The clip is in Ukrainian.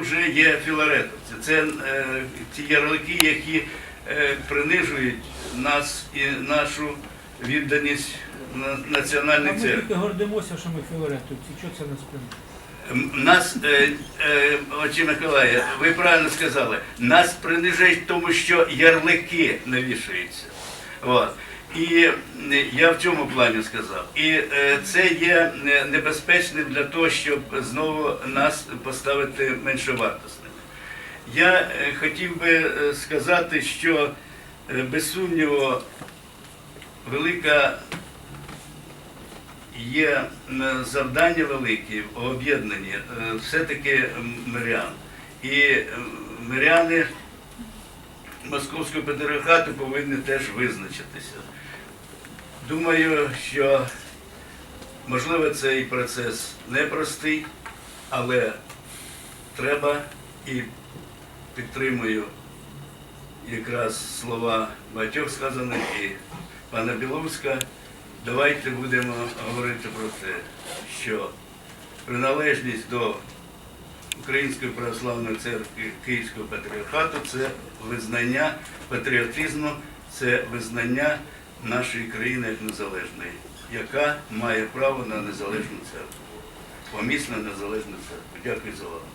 Вже є філаретовці. Це е, ті ярлики, які е, принижують нас і нашу відданість на національній ми тільки гордимося, що ми філаретовці. Чого це нас приносить? М, Нас, е, е, отче Миколая, ви правильно сказали, нас принижують тому, що ярлики навішуються. От. І е, я в цьому плані сказав. І е, це є е, небезпечним для того, щоб знову нас поставити меншовартісними. Я хотів би сказати, що без сумніву велика є завдання великі в все-таки мирян. І миряни Московського патріархату повинні теж визначитися. Думаю, що можливо цей процес непростий, але треба і підтримую якраз слова багатьох сказаних і пана Біловська. Давайте будемо говорити про те, що приналежність до Української православної церкви Київського патріархату це визнання патріотизму, це визнання нашої країни як незалежної, яка має право на незалежну церкву, помісну незалежну церкву. Дякую за увагу.